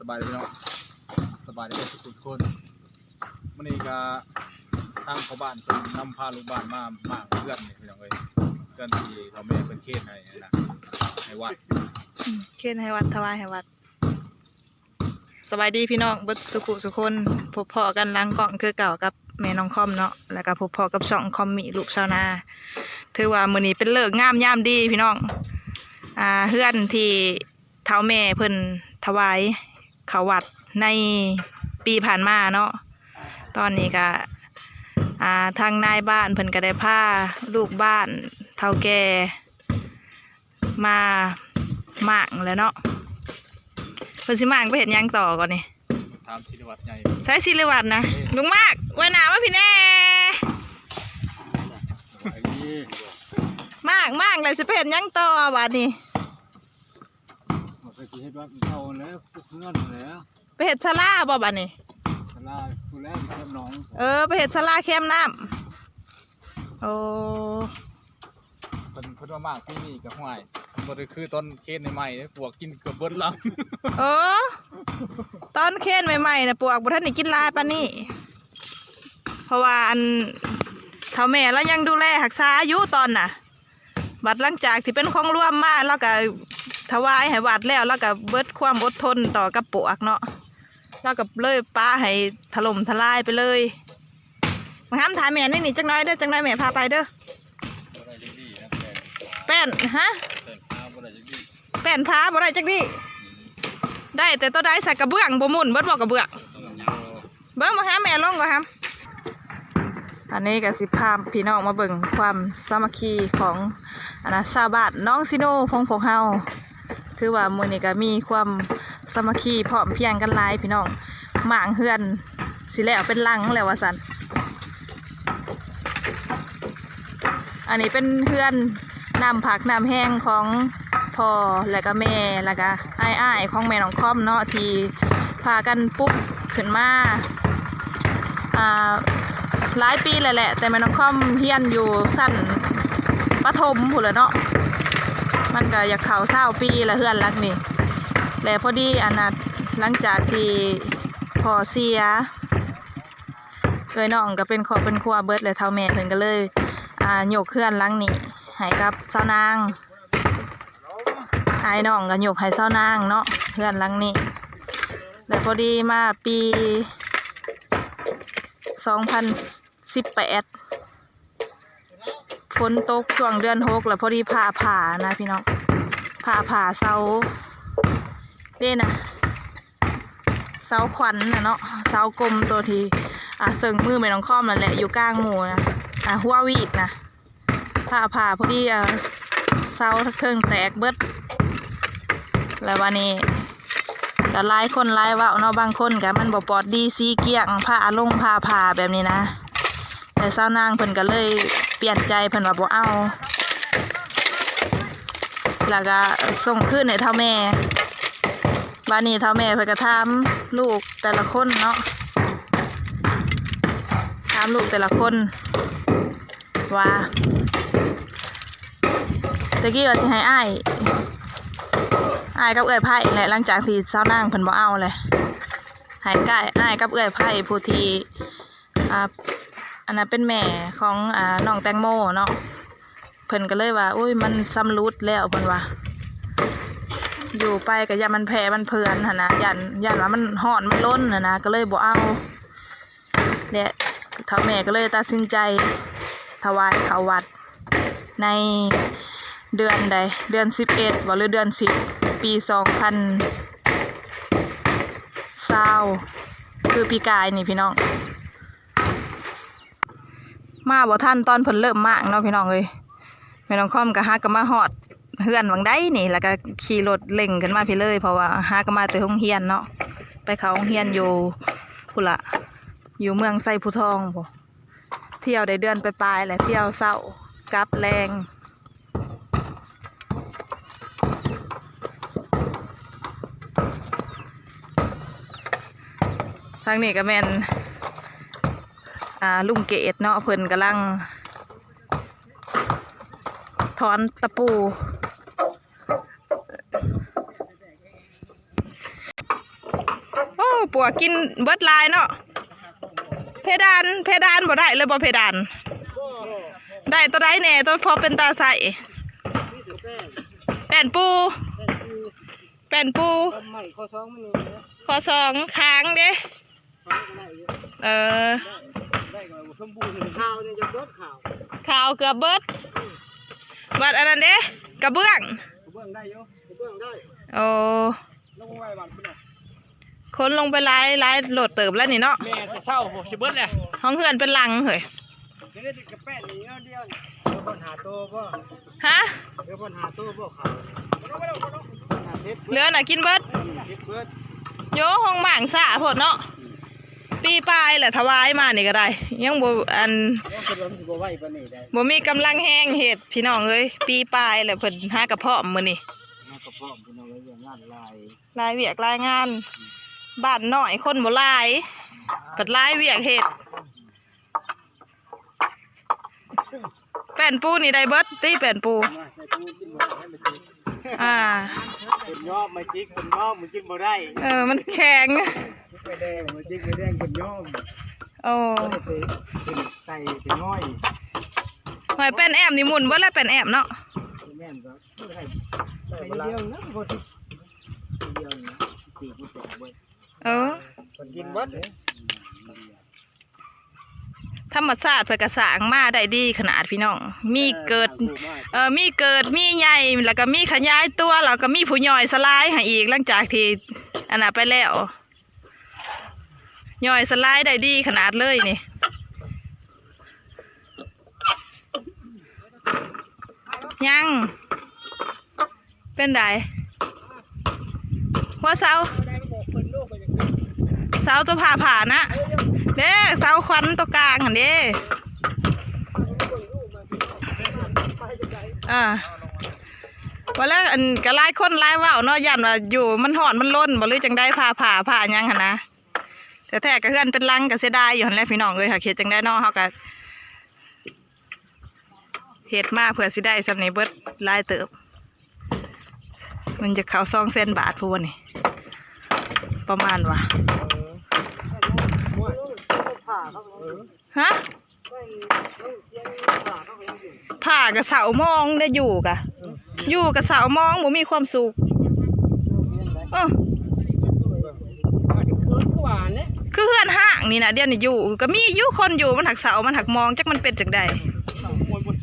สบายดีพี่น้องสบายดีทุกคนทุกคนมื่อนี้ก็ทางพ่อบ้านนนำพาลูกบ้านมามาเพื่อนนี่พี่น้องเอ้ยเพื่อนที่เขาแม่เป็นเขตให้นะให้วัดเคนให้วัดถวายให้วัด สบายดีพี่น้องเบิดสุขุสุคนพบพอกันหล้างกล่องคือเก่ากับแม่น้องคอมเนาะแล้วก็พบพอกับช่องคอมมีลูกชาวนาถือว่ามื้อนี้เป็นเลิกษ์งามยามดีพี่น้องอ่าเฮือนที่เท้าแม่เพิ่นถวาย เขาวัดในปีผ่านมาเนาะตอนนี้ก็อ่าทางนายบ้านเพิ่นก็ได้พาลูกบ้านเฒ่าแก่มาหมางแล้วเนาะเพิ่นสิหมางไปเห็นยังต่อก่อนนี่ถามศิริวัตรใหญ่ใช้ศิริวัตรนะลุงมากไว้หนามาพี่แน่สบายดีมากมากเลยสิไปเห็นยังต่อบัดนี้บอกไปที่เฮ็ ดว่าเขาแล้วเพื่อนแล้วไปเห็ดสลาบ่บัดนี้สลาผู้แรกเทียมน้องเออ ไปเห็ดสลาเข้มน้ำโอ้เพิ่นเพิ่นว่ามากปีนี้ก็ห่วยบ่ได้คือต้นเขตใหม่ๆเด้ปลวกกินเกือบเบิดหลัง เออ ตอนเคนใหม่ๆนะปวกบุท่านนี่กินหลายปานนี้เพราะว่าอันเท่าแม่แล้วยังดูแลรักษาอยู่ตอนน่ะ บัดหลังจากที่เป็นของร่วมมาแล้วก็ ถวายให้วัดแล้วแล้วก็เบิดความอดทนต่อกับปวกเนาะแล้วก็เลยป้าให้ถล่มทลายไปเลยมาห้ามถ่ามแม่นี่นี่จังน้อยเด้อจังน้อยแม่พาไปเด้อแป้นฮะแป้นพาบ่ได้จักดิได้แต่ตัวได้ใส่กระเบื้องบ่มุนเบิดบ่กระเบื้องเบิ้งมาหาแม่ลงก่อนครับอันนี้ก็สิพาพี่น้องมาเบิ่งความสามัคคีของอนนะชาบ้านน้องซิโนพงพงเฮา ถือว่ามือนี้ก็มีความสามัคคีพร้อมเพียงกันหลายพี่น้องหมางเฮือนสิแล้วเป็นลังแล้วว่าซั่นอันนี้เป็นเฮือนนำผักนำแห้งของพ่อและก็แม่แล้วก็อ้ายอ้ายๆของแม่น้องคอมเนาะที่พากันปุ๊บขึ้นมาอ่าหลายปีเลยแหละ แต่แม่น้องคอมเฮียนอยู่สั้นประถมพูนละเนาะ มันก็อยากเข่าเศร้าปีละเฮือนลักนี่แล้วพอดีอันนั้นหลังจากที่พอเสียเคยน้องก็เป็นคอเป็นครัวเบิร์ดเลยเท่าแม่เพิ่นก็เลยอ่ายกเฮือนลังนี่ให้กับเศร้านางไอ้น้องก็ยกให้เศร้านางเนาะเฮือนลังนี้แล้วพอดีมาปีสองพันสิบแปด ฝนตกช่วงเดือนหกแล้วพอดีผ่าผ่านะพี่น้องผ่าผ่าเสาเด่นะเสาขวัญนะเนาะเสากลมตัวทีอะเสิงมือไม่น้องคอมนั่นแหละอยู่กลางหมู่นะอะหัววีดนะผ่าผ่าพอดีอะเสาทักเทิงแตกเบิดแล้ววันนี้ก็หลายคนหลายเว่าเนาะบางคนก็มันบ่ปลอดดีสีเกี้ยงผ้าลงผ้าผ่าแบบนี้นะแต่เศร้านางเพิ่นก็เลย เปลี่ยนใจเพิ่นว่าบ่เอา แล้วก็ส่งขึ้นให้เท่าแม่บ้านนี้เท่าแม่เพิ่นก็ถามลูกแต่ละคนเนาะถามลูกแต่ละคน ว่าตะกี้ว่าสิให้อ้ายอายกับเอื้อยไผ่แหละหลังจากที่เจ้านางเพิ่นบ่เอาเลยหายใกล้อายกับเอื้อยไผ่ผู้ที่อ่า อันนั้นเป็นแม่ของอ่าน้องแตงโมเนาะเพิ่นก็เลยว่าอุ้ยมันสำรุดแล้วเพิ่นว่าอยู่ไปก็ยามันแพ้มันเพื่อนหนะยันยันว่ามันห่อนมันล้นหั่นะก็เลยบ่เอาและท้าแม่ก็เลยตัดสินใจถวายเขาวัดในเดือนใด เดือนสิบเอ็ดหรือเดือนสิบปีสองพันเศร้าคือปีกายนี่พี่น้อง มาบ่ท่านตอนเพิ่นเริ่มมากเนาะพี่น้องเอ้ยแม่น้องคอมก็หากก็มาฮอดเฮือนวังได้นี่ แล้วก็ขี่รถเล่งกันมาพี่เลย เพราะว่าหากก็มาแต่โรงเรียนเนาะไปเขาโรงเรียนอยู่พุ่นละอยู่เมืองไซผู้ทองบ่เที่ยวได้เดือนไปปลายๆแหละเที่ยวเศร้ากลับแรงทางนี้ก็แม่น อ่าลุงเกดเนาะเพิ่นกำลังถอนตะปูโอ้ปวกินเบิดลายเนาะเพดานเพดานบ่ได้เลยบ่เพดาน ได้ตัวใดแน่ตัวพอเป็นตาใสแป้นปูแป้นปูข้อสองข้อสองค้างเด้เออ สมบูรณ์ข่าวเนี่ยจะเบิดข่าวข่าวเกือบเบิดบัดอันนั้นเด้กระเบื้องเบื้องได้เยอะเบื้องได้โอ้ลงไว้บ้านพี่น้องคนลงไปหลายหลายโหลดเติบแล้วนี่เนาะแม่จะเศร้าผมสิเบิดเลยห้องเฮือนเป็นหลังเฮ้ยเดี๋ยวนี้กระแป้นนี่เดียวเดี๋ยวคนหาตัวบ่ฮะเดี๋ยวคนหาตัวบ่ข่าวหาเซ็ตเหลือน่ะกินเบิดเซ็ตเบิดโยห้องหมางสะพดเนาะ ปีปลายแหละถวายมานี่ก็ได้ ยังบ่อันแล้วคนเราสิบ่ไหวปานนี้ได้บ่มีกำลังแห้งเฮ็ดพี่น้องเอ้ยปีปลายแหละเพิ่นหากระเพาะมื้อนี้มากระเพาะพี่น้องเลยอย่างงานลายรายเวียกรายงานบ้านน้อยคนบ่หลายเปิดรายเวียกเฮ็ดแป้นปูนี่ได้เบิดตีแป้นปูมาใส่ตู้กินบ่ให้มันจิกอ่า คนยอมมาจิกคนยอมมันจิกบ่ได้เออ มันแข็ง ไปแดงมาจิกไปแดงคนยอมโอ้ก็ได้ไปเป็นไก่เป็นน้อยหอยแป้นแอมนี่หมุนเบิดแล้วแป้นแอมเนาะแม่นก็ได้ไปเดียวนะบ่สิเดียวนะตีกูแตกเว้ยเออคนกินเบิด ธรรมชาติเพิ่นก็สร้างมาได้ดีขนาดพี่น้อง มีเกิดเออมีเกิดมีใหญ่แล้วก็มีขยายตัวแล้วก็มีผู้ย่อยสลายให้อีกหลังจากที่อันน่ะไปแล้วย่อยสลายได้ดีขนาดเลยนี่ยัง เป็นไดว่าเสาเสาตัวผ่าผ่านะ เด้เสาควันตัวกลางหันเด้อ่าว่าแล้วอันก็ไล่คนไล่ว่าวเนาะยันว่าอยู่มันหอนมันล้นบ่หรือจังได้ผ่าผ่าผ่ายังหันนะแต่แท้ก็เฮือนเป็นลังก็เสียดายอยู่หันแหล้วพี่น้องเอ้ยหากเฮ็ดจังได้นาะเฮาก็เฮ็ดมาเพื่อสิได้สำนี้เบิดหลายเติบ มันจะเข้าซองเส้นบาทพูนนี่ประมาณว่า ฮะผ่ากับเสามองได้อยู่กะ อยู่กับเสามองบ่มีความสุขเออคือเฮือนห้างนี่นะเดี๋ยวนี้อยู่ ก็มีอยู่คนอยู่มันหักเสามันหักมองจักมันเป็นจังใด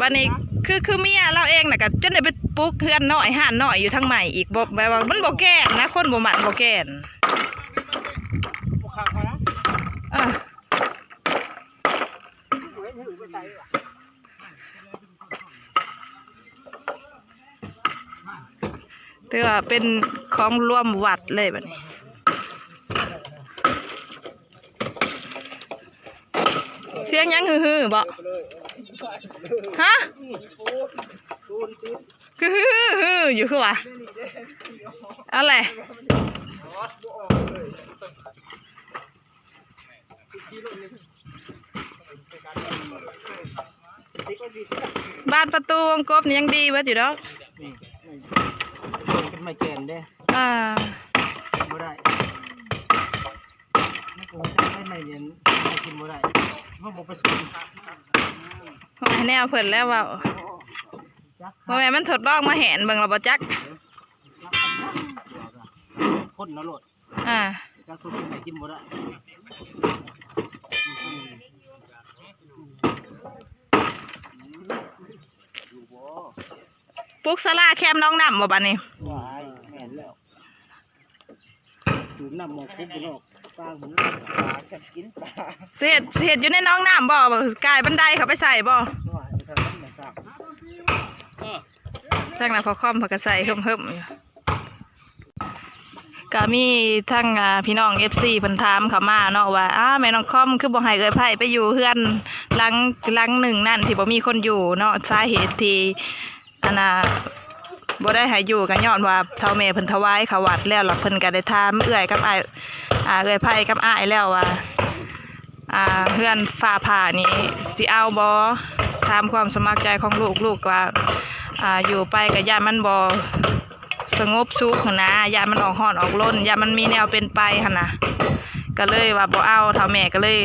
วันนี้คือคือเมียเราเองน่ะก็จนได้ไปปลุกเฮือนน้อยห่านน้อยอยู่ทางใหม่อีกบ่แบบว่ามันบ่แก่นนะ คนบ่หมันบ่แก่น ถือว่าเป็นของร่วมวัดเลยแบัดนี้เสียงยังฮือๆบ่ฮะคือฮือๆอยู่คือวะอะไรบ้านประตูวงกบนี่ยังดีเบิดอยู่ดอก ไม้แกนเด้อ่าบ่ได้ไม่คงได้ไม้เรียนไม่กินบ่ได้เพราะบ่ไปสอนว่าแนวเพิ่นแล้วเว่าว่าแม่นมันทดลองมาแหนเบิ่งแล้วบ่จักคนนรกอ่าจักคนกินไหนกินบ่ได้ปลูกสลาแคมน้องน้ำบ่บัดนี้ วายแม่นแล้วสูบ น้ำหมอกคุบบ่นอกปลาผมปลาจะกินปลาเฮ็ดสิเฮ็ดอยู่ในน้องน้ำบ่บ่กายบันไดเขาไปใส่บ่วายไปทางนั้นแหละครับทางนั้นพอคอมพนก็ใส่เฮิ่มๆอยู่ก็มีทั้งพี่น้อง FC เพิ่นถามเขามาเนาะว่าอ้าแม่น้องคอมคือบ่ให้เอ้ยไผไปอยู่เฮือนหลังหลังหนึ่งนั่นที่บ่มีคนอยู่เนาะสาเหตุที่อันน่ะ บ่ได้ให้อยู่ก็ย้อนว่าเฒ่าแม่เพิ่นถวายเขาวัดแล้วแล้วเพิ่นก็ได้ถามเอื้อยกับไอ้อ่าเอื้อยไผกับอ้ายแล้วว่าอ่าเพื่อนฝ่าผ่านี้สิเอาบอตามความสมัครใจของลูกลูกว่าอ่าอยู่ไปกับญาติมันบอสงบสุขนะย่ามันออกหอนออกล้นย่ามันมีแนวเป็นไปหั่นนะก็เลยว่าบ่เอาเท่าแม่ก็เลย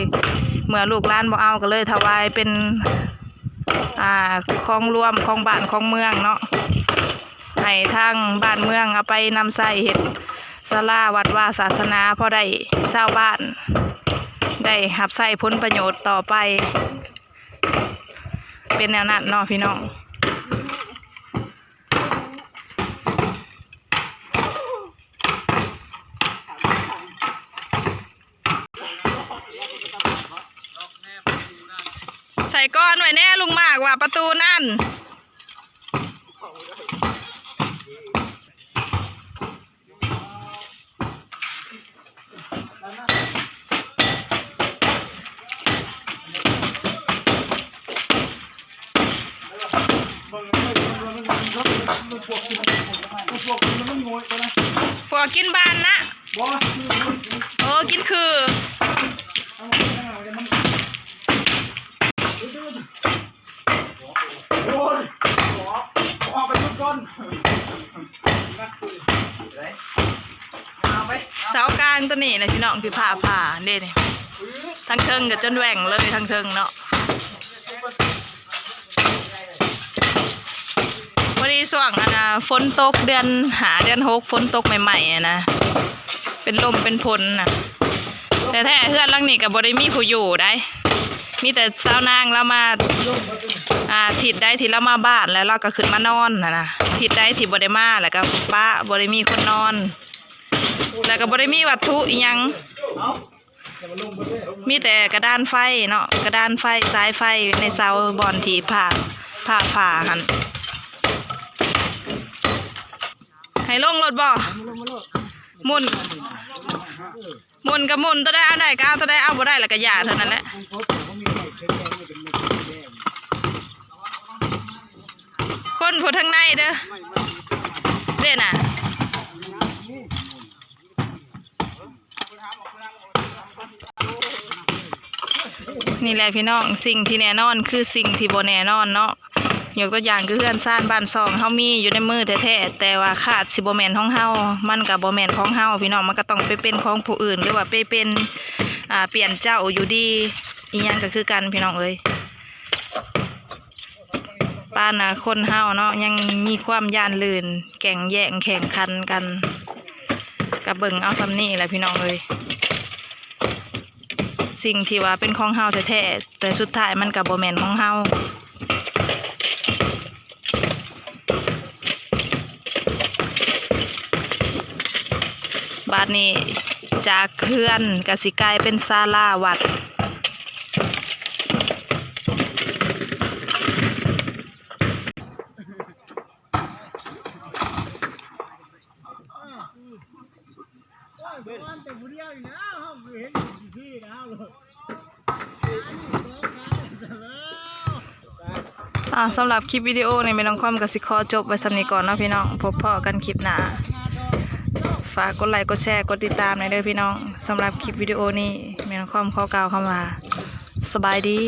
เมื่อลูกหลานบ่เอาก็เลยถวายเป็นอ่าของรวมของบ้านของเมืองเนาะ ให้ทางบ้านเมืองเอาไปนำใส่เฮ็ดศาลาวัดว่าศาสนาพอได้ชาบ้าน ได้หับใส่ผลประโยชน์ต่อไป เป็นแนวนั้นเนาะพี่น้องใส่ก้อนไว้แน่ลุงมากว่าประตูนั่น กินบานนะโอ้กินคือเสากลางตัวนี้นะพี่น้องที่ผ่าผ่าเด่นี่ทั้งเทิงกับจนแหว่งเลยทั้งเทิงเนาะ ส่วงอันนะฝนตกเดือนหาเดือนหกฝนตกใหม่ๆอะนะเป็นลมเป็นพลนะแต่แท้เพื่อนลังนี้กับบริมีผู้อยู่ได้ มีแต่สาวนางเรามาอ่าทิดได้ที่เรามาบ้านแล้วเราก็ขึ้นมานอนนะนะทิดได้ที่บริมาแล้วก็ป้าบริมีคนนอน แล้วก็บ่ได้มีวัตถุอีหยัง มีแต่กระดานไฟเนาะกระดานไฟสายไฟในเสาบอนที่ผ่าผ่าผ่าหันให้ ลงรถบ่มุนมุนกับมุนตัวได้เอาได้ก็เอาตัวได้เอาบ่ได้แล้วก็ยาเท่านั้นแหละคนผู้ทางในเด้อเด่นน่ะนี่แหละพี่น้องสิ่งที่แน่นอนคือสิ่งที่บ่แน่นอนเนาะ ยกตัวอย่างคือเฮือนซ่านบ้านซองเฮามีอยู่ในมือแท้ๆแต่ว่าขาดสิบ่แม่นของเฮามันก็บ่แม่นของเฮาพี่น้องมันก็ต้องไปเป็นของผู้อื่นหรือว่าไปเป็นอ่าเปลี่ยนเจ้าอยู่ดีอีหยังก็คือกันพี่น้องเอ้ยป้านนะคนเฮาเนาะยังมีความย่านลื่นแข่งแย่งแข่งขันกันก็เบิ่งเอาซำนี้แหละพี่น้องเอ้ยสิ่งที่ว่าเป็นของเฮาแท้ๆแต่สุดท้ายมันกับโบแมนของเฮา ดนี้จากเพื่อนกสิกลายเป็นศาลาวัด แต่ผู้เดียวอยู่นะห้องเห็นที่นะห้องเลยอ่าสำหรับคลิปวิดีโอในเมน้องคอมกสิขอจบไว้สำนีก่อนเนาะพี่น้อง พบพ่อกันคลิปหน้า ฝากกดไลค์กดแชร์กดติดตามในเด้อพี่น้องสำหรับคลิปวิดีโอนี้เมน้องคอมข้อกล่าวเข้ามา สบายดี